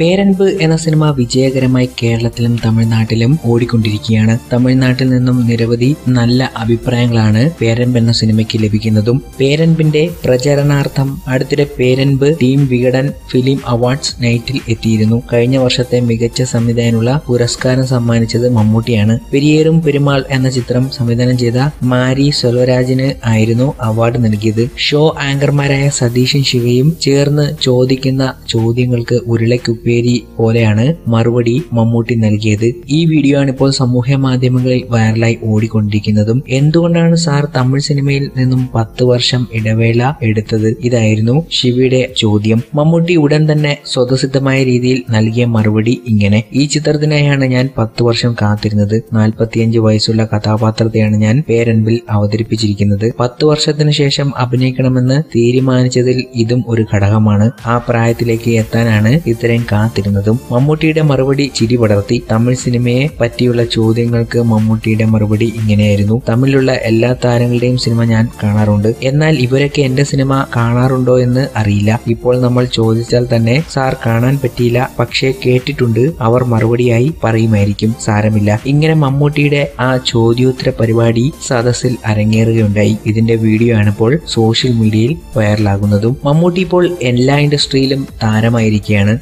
പേരൻപ് എന്ന സിനിമ വിജയകരമായി കേരളത്തിലും തമിഴ്നാട്ടിലും ഓടിക്കൊണ്ടിരിക്കുകയാണ്. തമിഴ്നാട്ടിൽ നിന്നും നിരവധി നല്ല അഭിപ്രായങ്ങളാണ് പേരൻപ് എന്ന സിനിമയ്ക്ക് ലഭിക്കുന്നതും. പേരൻപിന്റെ പ്രചരണാർത്ഥം അടുത്തിടെ Peranbu team Vikatan film awards നൈറ്റിൽ എത്തിയിരുന്നു. കഴിഞ്ഞ വർഷത്തെ മികച്ച സംവിധാനുള്ള പുരസ്കാരം സമ്മാനിച്ചത് മമ്മൂട്ടിയാണ്. പെരിയേറും പെരുമാൾ എന്ന ചിത്രം സംവിധാനം ചെയ്ത മാരി സെൽവരാജിന് ആയിരുന്നു അവാർഡ് നൽകിയത്. ഷോ ആങ്കർമാരായ സതീഷും ശിവയും ചേർന്ന് ചോദിക്കുന്ന ചോദ്യങ്ങൾക്ക് ഉരുളക്കുപ്പേരി പോലെയാണ് മറുപടി മമ്മൂട്ടി നൽകിയത്. ഈ വീഡിയോ ആണ് ഇപ്പോൾ സമൂഹ മാധ്യമങ്ങളിൽ വൈറലായി ഓടിക്കൊണ്ടിരിക്കുന്നതും എന്തുകൊണ്ടാണ് സാർ തമിഴ് സിനിമയിൽ നിന്നും പത്ത് വർഷം ഇടവേള എടുത്തത്? ഇതായിരുന്നു ശിവയുടെ ചോദ്യം. മമ്മൂട്ടി ഉടൻ തന്നെ സ്വതസിദ്ധമായ രീതിയിൽ നൽകിയ മറുപടി ഇങ്ങനെ. ഈ ചിത്രത്തിനായാണ് ഞാൻ പത്ത് വർഷം കാത്തിരുന്നത്. നാൽപ്പത്തിയഞ്ച് വയസ്സുള്ള കഥാപാത്രത്തെയാണ് ഞാൻ പേരൻപിൽ അവതരിപ്പിച്ചിരിക്കുന്നത്. പത്ത് വർഷത്തിന് ശേഷം അഭിനയിക്കണമെന്ന് തീരുമാനിച്ചതിൽ ഇതും ഒരു ഘടകമാണ്. ആ പ്രായത്തിലേക്ക് എത്താനാണ് ഇത്രയും കാത്തിരുന്നതും മമ്മൂട്ടിയുടെ മറുപടി ചിരി പടർത്തി തമിഴ് സിനിമയെ പറ്റിയുള്ള ചോദ്യങ്ങൾക്ക് മമ്മൂട്ടിയുടെ മറുപടി ഇങ്ങനെയായിരുന്നു. തമിഴിലുള്ള എല്ലാ താരങ്ങളുടെയും സിനിമ ഞാൻ കാണാറുണ്ട്. എന്നാൽ ഇവരൊക്കെ എന്റെ സിനിമ കാണാറുണ്ടോ എന്ന് അറിയില്ല. ഇപ്പോൾ നമ്മൾ ചോദിച്ചാൽ തന്നെ സാർ കാണാൻ പറ്റിയില്ല. പക്ഷേ കേട്ടിട്ടുണ്ട്. അവർ മറുപടിയായി പറയുമായിരിക്കും. സാരമില്ല. ഇങ്ങനെ മമ്മൂട്ടിയുടെ ആ ചോദ്യോത്തര പരിപാടി സദസ്സിൽ അരങ്ങേറുകയുണ്ടായി. ഇതിന്റെ വീഡിയോ ആണിപ്പോൾ സോഷ്യൽ മീഡിയയിൽ വൈറലാകുന്നതും. മമ്മൂട്ടി ഇപ്പോൾ എല്ലാ ഇൻഡസ്ട്രിയിലും താരമായിരിക്കുകയാണ്.